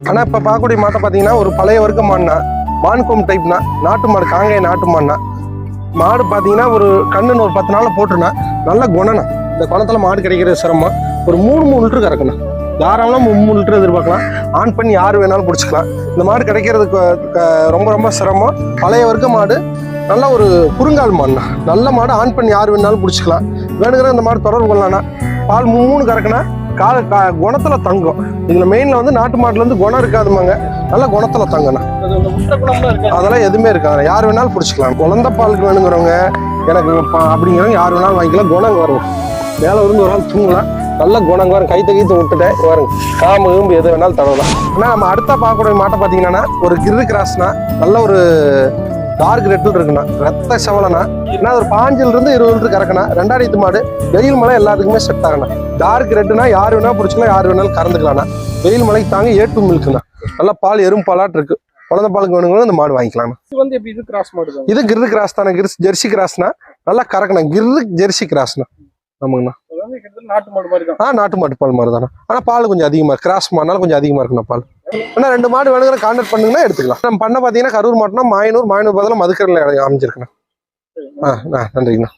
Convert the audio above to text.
ஆனா இப்ப பார்க்கக்கூடிய மாட்டை பாத்தீங்கன்னா ஒரு பழைய வர்க்க மாடுனா மான்கோம் டைப்னா நாட்டு மாடு காங்காய நாட்டு மாடுனா மாடு பாத்தீங்கன்னா ஒரு கண்ணுன்னு ஒரு பத்து நாளில் போட்டுனா நல்ல குணனா இந்த குணத்துல மாடு கிடைக்கிறது சிரமம். ஒரு மூணு மூணு லிட்டர் கறக்கணும் தாராளமாக மூணு மூணு லிட்டர் எதிர்பார்க்கலாம். ஆன் பண்ணி யார் வேணாலும் பிடிச்சிக்கலாம் இந்த மாடு கிடைக்கிறதுக்கு க- ரொம்ப ரொம்ப சிரமம். பழைய வர்க்க மாடு நல்ல ஒரு குறுங்கால் மாடுண்ணா. நல்ல மாடு ஆன் பண்ணி யார் வேணாலும் பிடிச்சிக்கலாம் வேணுங்கிற இந்த மாடு தொடர்பு கொள்ளலாம்னா பால் மூணு மூணு கறக்குனா கால கா- குணத்துல தங்கும். இதுல மெயின்ல வந்து நாட்டு மாட்டுல இருந்து குணம் இருக்காதுமாங்க நல்ல குணத்துல தங்கணும் அதெல்லாம் எதுவுமே இருக்காது. யார் வேணாலும் பிடிச்சிக்கலாம். குழந்தை பாலுக்கு வேணுங்கிறவங்க எனக்கு அப்படிங்கிறவங்க யார் வேணாலும் வாங்கிக்கலாம். குணம் வரும். மேலே இருந்து ஒரு நாள் தூங்கலாம். நல்ல குணங்க வரும். கைத்த கைத்து விட்டுட்டேன். வரும் காம கும்பு எது வேணாலும் தடவலாம் ஆனால் நம்ம அடுத்த பார்க்கக்கூடிய மாட்டை பார்த்தீங்கன்னா ஒரு கிரு கிராஸ்னா நல்ல ஒரு டார்க் ரெட்டில் இருக்குண்ணா. ரத்த செவலனா ஏன்னா ஒரு பாஞ்சிலிருந்து இருபது லிட்டர் கறக்கணும் ரெண்டாயிரத்து மாடு வெயில் மழை எல்லாத்துக்குமே செட் ஆகணும் டார்க் ரெட்டுனா யார் வேணா பிடிச்சிக்கலாம் யார் வேணாலும் கறந்துக்கலாம்ண்ணா. வெயில் மலைக்கு தாங்க ஏ டூ மில்க்குண்ணா நல்லா பால் எறும் பாலாட்டு இருக்கு. குழந்தை பாலுக்கு வேணுங்களும் இந்த மாடு வாங்கிக்கலாம் இது வந்து எப்படி இது கிராஸ் மாடு இது கிரு கிராஸ் தானே கிரு ஜெர்சி கிராஸ்னா நல்லா கறக்கணும் கிரு ஜெர்சி கிராஸ்னா ஆமாங்கண்ணா. நாட்டு மாடு மாதிரி ஆ நாட்டு மாட்டு பால் மாதிரி தானே. ஆனால் பால் கொஞ்சம் அதிகமாக கிராஸ் மாடுனால கொஞ்சம் அதிகமாக இருக்குண்ணா பால். ஆனால் ரெண்டு மாடு வேணுங்கிற கான்டாக்ட் பண்ணுங்கன்னா எடுத்துக்கலாம். நம்ம பண்ண பார்த்தீங்கன்னா கரூர் மாட்டுனா மாயனூர் மாயனூர் பதிலாக மதுக்கரில் அமைஞ்சிருக்குண்ணா. ஆ ஆ, நன்றிங்கண்ணா.